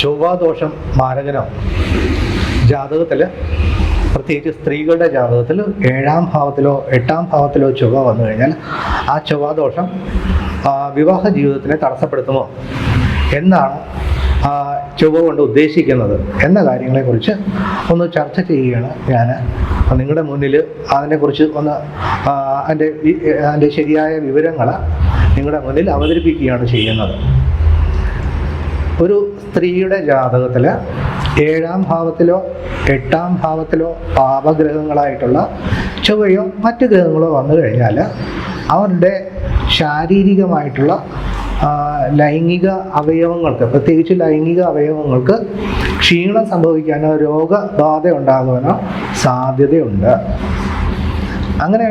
ചൊവ്വാദോഷം മാരകനോ ജാതകത്തിൽ പ്രത്യേകിച്ച് സ്ത്രീകളുടെ ജാതകത്തിൽ ഏഴാം ഭാവത്തിലോ എട്ടാം ഭാവത്തിലോ ചൊവ്വ വന്നു കഴിഞ്ഞാൽ ആ ചൊവ്വാദോഷം വിവാഹ ജീവിതത്തിനെ തടസ്സപ്പെടുത്തുമോ? എന്നാണ് ചൊവ്വ കൊണ്ട് ഉദ്ദേശിക്കുന്നത്. എന്ന കാര്യങ്ങളെക്കുറിച്ച് ഒന്ന് ചർച്ച ചെയ്യുകയാണ് ഞാൻ നിങ്ങളുടെ മുന്നിൽ അതിനെക്കുറിച്ച് ഒന്ന് അതിന്റെ അതിന്റെ ശരിയായ വിവരങ്ങൾ നിങ്ങളുടെ മുന്നിൽ അവതരിപ്പിക്കുകയാണ് ചെയ്യുന്നത്. ഒരു സ്ത്രീയുടെ ജാതകത്തിൽ ഏഴാം ഭാവത്തിലോ എട്ടാം ഭാവത്തിലോ പാപഗ്രഹങ്ങളായിട്ടുള്ള ചൊവ്വയോ മറ്റു ഗ്രഹങ്ങളോ വന്നു കഴിഞ്ഞാൽ അവരുടെ ശാരീരികമായിട്ടുള്ള ലൈംഗിക അവയവങ്ങൾക്ക് പ്രത്യേകിച്ച് ലൈംഗിക അവയവങ്ങൾക്ക് ക്ഷീണം സംഭവിക്കാനോ രോഗബാധ ഉണ്ടാകുവാനോ സാധ്യതയുണ്ട്. അങ്ങനെ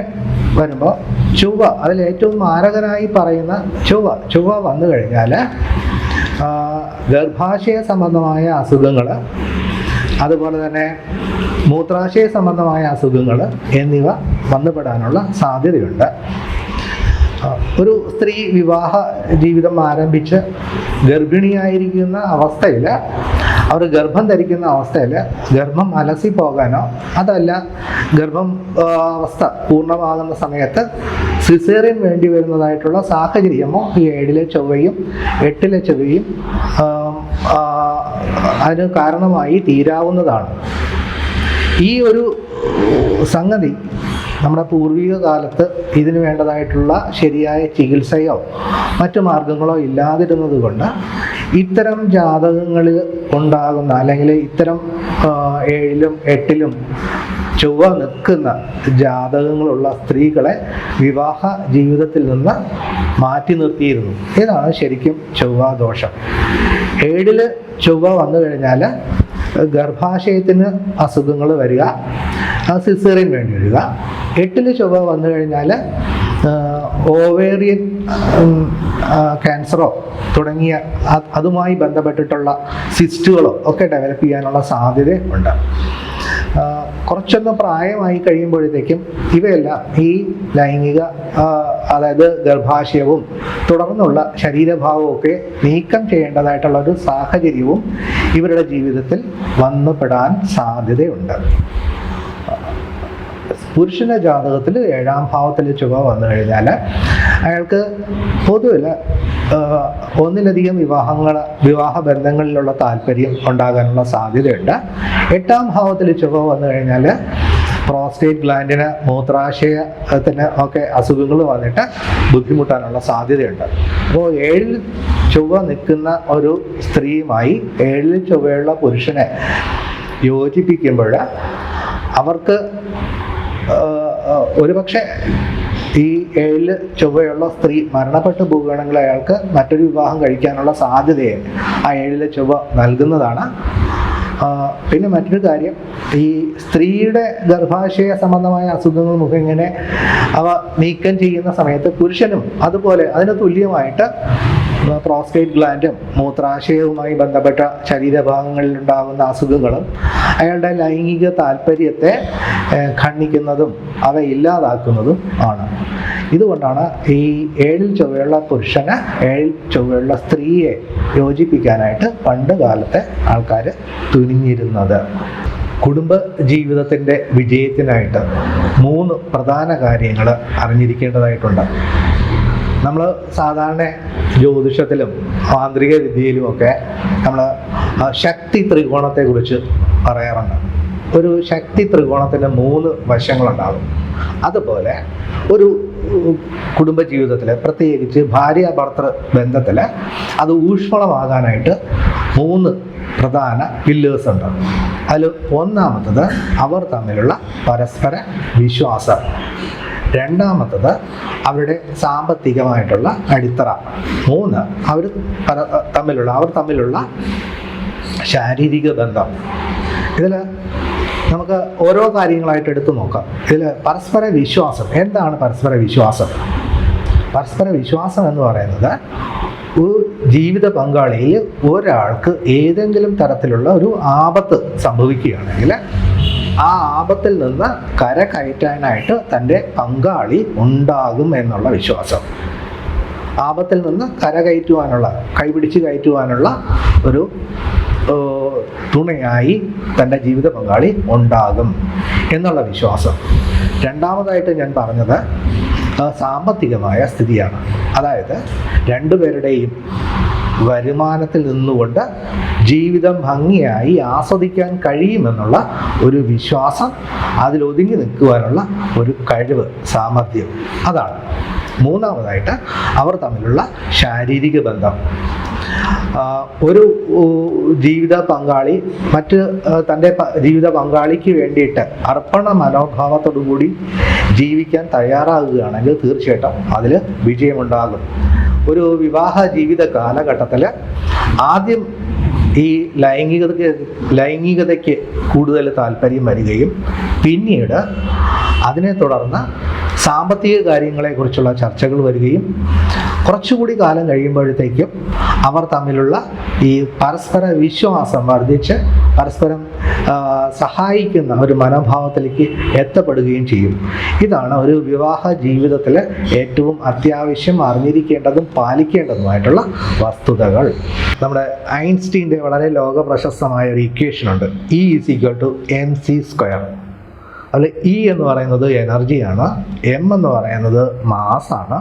വരുമ്പോൾ ചൊവ്വ അതിൽ ഏറ്റവും മാരകനായി പറയുന്ന ചൊവ്വ ചൊവ്വ വന്നു കഴിഞ്ഞാൽ ഗർഭാശയ സംബന്ധമായ അസുഖങ്ങൾ അതുപോലെ തന്നെ മൂത്രാശയ സംബന്ധമായ അസുഖങ്ങൾ എന്നിവ വന്നുപെടാനുള്ള സാധ്യതയുണ്ട്. ഒരു സ്ത്രീ വിവാഹ ജീവിതം ആരംഭിച്ച് ഗർഭിണിയായിരിക്കുന്ന അവസ്ഥയിൽ അവർ ഗർഭം ധരിക്കുന്ന അവസ്ഥയിൽ ഗർഭം അലസി പോകാനോ അതല്ല ഗർഭം അവസ്ഥ പൂർണമാകുന്ന സമയത്ത് സിസേറിയൻ വേണ്ടി വരുന്നതായിട്ടുള്ള സാഹചര്യമോ ഈ ഏഴിലെ ചൊവ്വയും എട്ടിലെ ചൊവ്വയും അതിന് കാരണമായി തീരാവുന്നതാണ്. ഈ ഒരു സംഗതി നമ്മുടെ പൂർവിക കാലത്ത് ഇതിന് വേണ്ടതായിട്ടുള്ള ശരിയായ ചികിത്സയോ മറ്റു മാർഗങ്ങളോ ഇല്ലാതിരുന്നത് കൊണ്ട് ഇത്തരം ജാതകങ്ങളിൽ ഉണ്ടാകുന്ന അല്ലെങ്കിൽ ഇത്തരം ഏഴിലും എട്ടിലും ചൊവ്വ നിൽക്കുന്ന ജാതകങ്ങളുള്ള സ്ത്രീകളെ വിവാഹ ജീവിതത്തിൽ നിന്ന് മാറ്റി നിർത്തിയിരുന്നു. ഇതാണ് ശരിക്കും ചൊവ്വ ദോഷം. ഏഴിൽ ചൊവ്വ വന്നു കഴിഞ്ഞാൽ ഗർഭാശയത്തിന് അസുഖങ്ങൾ വരിക സിസേറിയൻ വേണ്ടി വരിക. എട്ടിൽ ചൊവ്വ വന്നു കഴിഞ്ഞാൽ ഓവേറിയൻ ക്യാൻസറോ തുടങ്ങിയ അതുമായി ബന്ധപ്പെട്ടിട്ടുള്ള സിസ്റ്റുകളോ ഒക്കെ ഡെവലപ്പ് ചെയ്യാനുള്ള സാധ്യത ഉണ്ട് കുറച്ചൊന്ന് പ്രായമായി കഴിയുമ്പോഴത്തേക്കും ഇവയെല്ലാം ഈ ലൈംഗിക അതായത് ഗർഭാശയവും തുടർന്നുള്ള ശരീരഭാവവും ഒക്കെ നീക്കം ചെയ്യേണ്ടതായിട്ടുള്ള ഒരു സാഹചര്യവും ഇവരുടെ ജീവിതത്തിൽ വന്നുപെടാൻ സാധ്യതയുണ്ട്. പുരുഷന്റെ ജാതകത്തിൽ ഏഴാം ഭാവത്തിൽ ചുവ വന്നു കഴിഞ്ഞാൽ അയാൾക്ക് പൊതുവിൽ ഒന്നിലധികം വിവാഹങ്ങൾ വിവാഹ ബന്ധങ്ങളിലുള്ള താല്പര്യം ഉണ്ടാകാനുള്ള സാധ്യതയുണ്ട്. എട്ടാം ഭാവത്തിൽ ചുവ വന്നു കഴിഞ്ഞാൽ പ്രോസ്റ്റേറ്റ് ഗ്ലാൻഡിന് മൂത്രാശയത്തിന് ഒക്കെ അസുഖങ്ങൾ വന്നിട്ട് ബുദ്ധിമുട്ടാനുള്ള സാധ്യതയുണ്ട്. അപ്പോൾ ഏഴിൽ ചുവ നിൽക്കുന്ന ഒരു സ്ത്രീയുമായി ഏഴിൽ ചുവയുള്ള പുരുഷനെ യോജിപ്പിക്കുമ്പോൾ അവർക്ക് ഒരുപക്ഷെ ഈ ഏഴിൽ ചൊവ്വയുള്ള സ്ത്രീ മരണപ്പെട്ടു പോവുകയാണെങ്കിൽ അയാൾക്ക് മറ്റൊരു വിവാഹം കഴിക്കാനുള്ള സാധ്യതയെ ആ ഏഴിലെ ചൊവ്വ നൽകുന്നതാണ്. പിന്നെ മറ്റൊരു കാര്യം ഈ സ്ത്രീയുടെ ഗർഭാശയ സംബന്ധമായ അസുഖങ്ങൾ മുഖേന അവ നീക്കം ചെയ്യുന്ന സമയത്ത് പുരുഷനും അതുപോലെ അതിന് തുല്യമായിട്ട് പ്രോസ്റ്റേറ്റ് ഗ്ലാൻഡും മൂത്രാശയവുമായി ബന്ധപ്പെട്ട ശരീരഭാഗങ്ങളിൽ ഉണ്ടാകുന്ന അസുഖങ്ങളും അയാളുടെ ലൈംഗിക താല്പര്യത്തെ ഖണ്ണിക്കുന്നതും അവ ഇല്ലാതാക്കുന്നതും ആണ്. ഇതുകൊണ്ടാണ് ഈ ഏഴിൽ ചൊവ്വയുള്ള പുരുഷന് ഏഴിൽ ചൊവ്വയുള്ള സ്ത്രീയെ യോജിപ്പിക്കാനായിട്ട് പണ്ട് കാലത്തെ ആൾക്കാർ തുനിഞ്ഞിരുന്നത്. കുടുംബ ജീവിതത്തിന്റെ വിജയത്തിനായിട്ട് മൂന്ന് പ്രധാന കാര്യങ്ങൾ അറിഞ്ഞിരിക്കേണ്ടതായിട്ടുണ്ട്. നമ്മൾ സാധാരണ ജ്യോതിഷത്തിലും മാന്ത്രിക വിദ്യയിലും ഒക്കെ നമ്മൾ ശക്തി ത്രികോണത്തെക്കുറിച്ച് പറയാറുണ്ട്. ഒരു ശക്തി ത്രികോണത്തിന്റെ മൂന്ന് വശങ്ങളുണ്ടാകും. അതുപോലെ ഒരു കുടുംബ ജീവിതത്തിൽ പ്രത്യേകിച്ച് ഭാര്യ ഭർത്തൃ ബന്ധത്തിൽ അത് ഊഷ്മളമാകാനായിട്ട് മൂന്ന് പ്രധാന പില്ലേഴ്സ് ഉണ്ട്. അതിൽ ഒന്നാമത്തത് അവർ തമ്മിലുള്ള പരസ്പര വിശ്വാസം. രണ്ടാമത്തത് അവരുടെ സാമ്പത്തികമായിട്ടുള്ള അടിത്തറ. മൂന്ന് അവർ തമ്മിലുള്ള അവർ തമ്മിലുള്ള ശാരീരിക ബന്ധം. ഇതിൽ നമുക്ക് ഓരോ കാര്യങ്ങളായിട്ട് എടുത്തു നോക്കാം. ഇതിൽ പരസ്പര വിശ്വാസം. എന്താണ് പരസ്പര വിശ്വാസം? പരസ്പര വിശ്വാസം എന്ന് പറയുന്നത് ഒരു ജീവിത പങ്കാളിയിൽ ഒരാൾക്ക് ഏതെങ്കിലും തരത്തിലുള്ള ഒരു ആപത്ത് സംഭവിക്കുകയാണെങ്കിൽ ആ ആപത്തിൽ നിന്ന് കര കയറ്റാനായിട്ട് തന്റെ പങ്കാളി ഉണ്ടാകും എന്നുള്ള വിശ്വാസം. ആപത്തിൽ നിന്ന് കര കയറ്റുവാനുള്ള കൈപിടിച്ച് കയറ്റുവാനുള്ള ഒരു തുണയായി തന്റെ ജീവിത പങ്കാളി ഉണ്ടാകും എന്നുള്ള വിശ്വാസം. രണ്ടാമതായിട്ട് ഞാൻ പറഞ്ഞത് സാമ്പത്തികമായ സ്ഥിതിയാണ്. അതായത് രണ്ടുപേരുടെയും വരുമാനത്തിൽ നിന്നുകൊണ്ട് ജീവിതം ഭംഗിയായി ആസ്വദിക്കാൻ കഴിയുമെന്നുള്ള ഒരു വിശ്വാസം അതിൽ ഒതുങ്ങി നിൽക്കുവാനുള്ള ഒരു കഴിവ് സാമർഥ്യം. അതാണ്. മൂന്നാമതായിട്ട് അവർ തമ്മിലുള്ള ശാരീരിക ബന്ധം. ഒരു ജീവിത പങ്കാളി മറ്റ് തന്റെ ജീവിത പങ്കാളിക്ക് വേണ്ടിയിട്ട് അർപ്പണ മനോഭാവത്തോടുകൂടി ജീവിക്കാൻ തയ്യാറാകുകയാണെങ്കിൽ തീർച്ചയായിട്ടും അതിൽ വിജയമുണ്ടാകും. ഒരു വിവാഹ ജീവിത കാലഘട്ടത്തിൽ ആദ്യം ഈ ലൈംഗികതയ്ക്ക് ലൈംഗികതയ്ക്ക് കൂടുതൽ താല്പര്യം വരികയും പിന്നീട് അതിനെ തുടർന്ന് സാമ്പത്തിക കാര്യങ്ങളെക്കുറിച്ചുള്ള ചർച്ചകൾ വരികയും കുറച്ചുകൂടി കാലം കഴിയുമ്പോഴത്തേക്കും അവർ തമ്മിലുള്ള ഈ പരസ്പര വിശ്വാസം വർദ്ധിച്ച് പരസ്പരം സഹായിക്കുന്ന ഒരു മനോഭാവത്തിലേക്ക് എത്തപ്പെടുകയും ചെയ്യും. ഇതാണ് ഒരു വിവാഹ ജീവിതത്തിൽ ഏറ്റവും അത്യാവശ്യം അറിഞ്ഞിരിക്കേണ്ടതും പാലിക്കേണ്ടതുമായിട്ടുള്ള വസ്തുതകൾ. നമ്മുടെ ഐൻസ്റ്റീന്റെ വളരെ ലോക പ്രശസ്തമായ ഒരു ഇക്വേഷനുണ്ട് E is equal to M C square അതിൽ ഇ എന്ന് പറയുന്നത് എനർജിയാണ് എം എന്ന് പറയുന്നത് മാസാണ്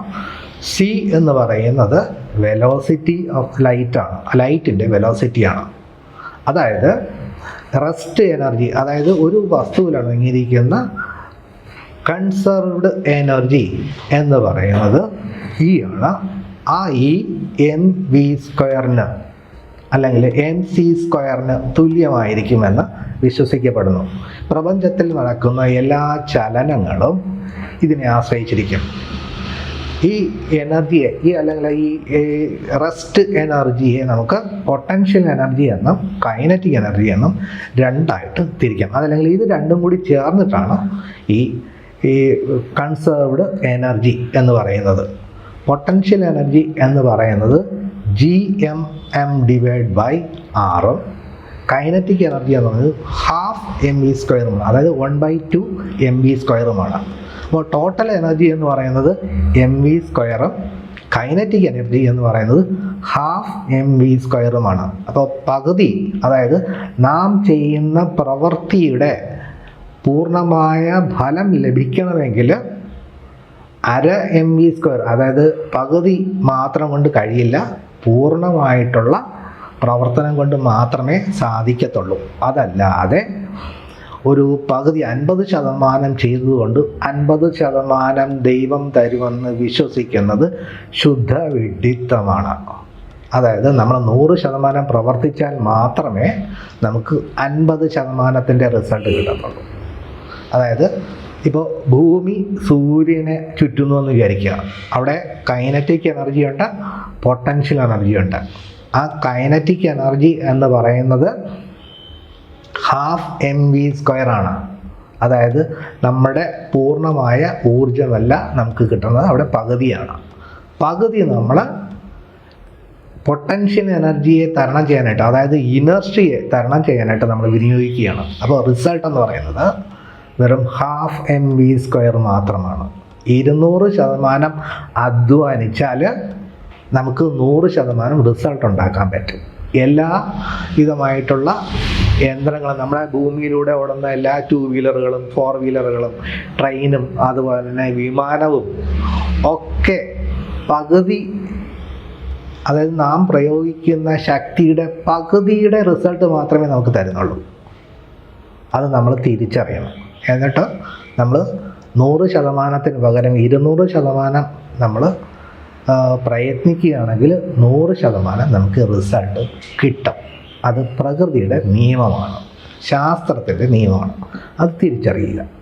സി എന്ന് പറയുന്നത് വെലോസിറ്റി ഓഫ് ലൈറ്റാണ് ലൈറ്റിന്റെ വെലോസിറ്റിയാണ് അതായത് റെസ്റ്റ് എനർജി അതായത് ഒരു വസ്തുവിൽ അടങ്ങിയിരിക്കുന്ന കൺസർവ്ഡ് എനർജി എന്ന് പറയുന്നത് ഇ ആണ്. ആ ഇ എം വി സ്ക്വയറിന് അല്ലെങ്കിൽ എം സി സ്ക്വയറിന് തുല്യമായിരിക്കുമെന്ന് വിശ്വസിക്കപ്പെടുന്നു. പ്രപഞ്ചത്തിൽ നടക്കുന്ന എല്ലാ ചലനങ്ങളും ഇതിനെ ആശ്രയിച്ചിരിക്കും. ഈ എനർജിയെ ഈ അല്ലെങ്കിൽ ഈ റെസ്റ്റ് എനർജിയെ നമുക്ക് പൊട്ടൻഷ്യൽ എനർജി എന്നും കൈനറ്റിക് എനർജി എന്നും രണ്ടായിട്ട് തിരിക്കാം. അതല്ലെങ്കിൽ ഇത് രണ്ടും കൂടി ചേർന്നിട്ടാണ് ഈ ഈ കൺസേർവ്ഡ് എനർജി എന്ന് പറയുന്നത്. പൊട്ടൻഷ്യൽ എനർജി എന്ന് പറയുന്നത് G M M divide by ആറും കൈനറ്റിക് എനർജി എന്ന് പറയുന്നത് ഹാഫ് എം വി സ്ക്വയറുമാണ് അതായത് one by two M V സ്ക്വയറുമാണ് അപ്പോൾ ടോട്ടൽ എനർജി എന്ന് പറയുന്നത് എം വി സ്ക്വയറും കൈനറ്റിക് എനർജി എന്ന് പറയുന്നത് ഹാഫ് എം വി സ്ക്വയറുമാണ് അപ്പോൾ പകുതി അതായത് നാം ചെയ്യുന്ന പ്രവൃത്തിയുടെ പൂർണമായ ഫലം ലഭിക്കണമെങ്കിൽ അര എം വി സ്ക്വയർ അതായത് പകുതി മാത്രം കൊണ്ട് കഴിയില്ല പൂർണമായിട്ടുള്ള പ്രവർത്തനം കൊണ്ട് മാത്രമേ സാധിക്കത്തുള്ളൂ. അതല്ലാതെ ഒരു പകുതി അൻപത് ശതമാനം ചെയ്തതുകൊണ്ട് അൻപത് ശതമാനം ദൈവം തരുമെന്ന് വിശ്വസിക്കുന്നത് ശുദ്ധ വിഡിത്തമാണ് അതായത് നമ്മൾ നൂറ് ശതമാനം പ്രവർത്തിച്ചാൽ മാത്രമേ നമുക്ക് അൻപത് ശതമാനത്തിന്റെ റിസൾട്ട് കിട്ടത്തുള്ളൂ. അതായത് ഇപ്പോൾ ഭൂമി സൂര്യനെ ചുറ്റുന്നു എന്ന് വിചാരിക്കുക. അവിടെ കൈനറ്റിക് എനർജി ഉണ്ട് പൊട്ടൻഷ്യൽ എനർജി ഉണ്ട്. ആ കൈനറ്റിക് എനർജി എന്ന് പറയുന്നത് ഹാഫ് എം വി സ്ക്വയർ ആണ്. അതായത് നമ്മുടെ പൂർണമായ ഊർജമല്ല നമുക്ക് കിട്ടുന്നത് അവിടെ പകുതിയാണ്. പകുതി നമ്മൾ പൊട്ടൻഷ്യൽ എനർജിയെ തരണം ചെയ്യാനായിട്ട് അതായത് ഇനർജിയെ തരണം ചെയ്യാനായിട്ട് നമ്മൾ വിനിയോഗിക്കുകയാണ്. അപ്പോൾ റിസൾട്ട് എന്ന് പറയുന്നത് വെറും ഹാഫ് എം വി സ്ക്വയർ മാത്രമാണ്. ഇരുന്നൂറ് ശതമാനം അധ്വാനിച്ചാൽ നമുക്ക് നൂറ് ശതമാനം റിസൾട്ട് ഉണ്ടാക്കാൻ പറ്റും. എല്ലാ വിധമായിട്ടുള്ള യന്ത്രങ്ങളും നമ്മുടെ ഭൂമിയിലൂടെ ഓടുന്ന എല്ലാ ടൂ വീലറുകളും ഫോർ വീലറുകളും ട്രെയിനും അതുപോലെ തന്നെ വിമാനവും ഒക്കെ പകുതി അതായത് നാം പ്രയോഗിക്കുന്ന ശക്തിയുടെ പകുതിയുടെ റിസൾട്ട് മാത്രമേ നമുക്ക് തരുന്നുള്ളൂ. അത് നമ്മൾ തിരിച്ചറിയണം. എന്നിട്ട് നമ്മൾ നൂറ് ശതമാനത്തിന് പകരം ഇരുന്നൂറ് ശതമാനം നമ്മൾ പ്രയത്നിക്കുകയാണെങ്കിൽ നൂറ് ശതമാനം നമുക്ക് റിസൾട്ട് കിട്ടും. അത് പ്രകൃതിയുടെ നിയമമാണ്. ശാസ്ത്രത്തിന്റെ നിയമമാണ്. അത് തിരിച്ചറിയുക.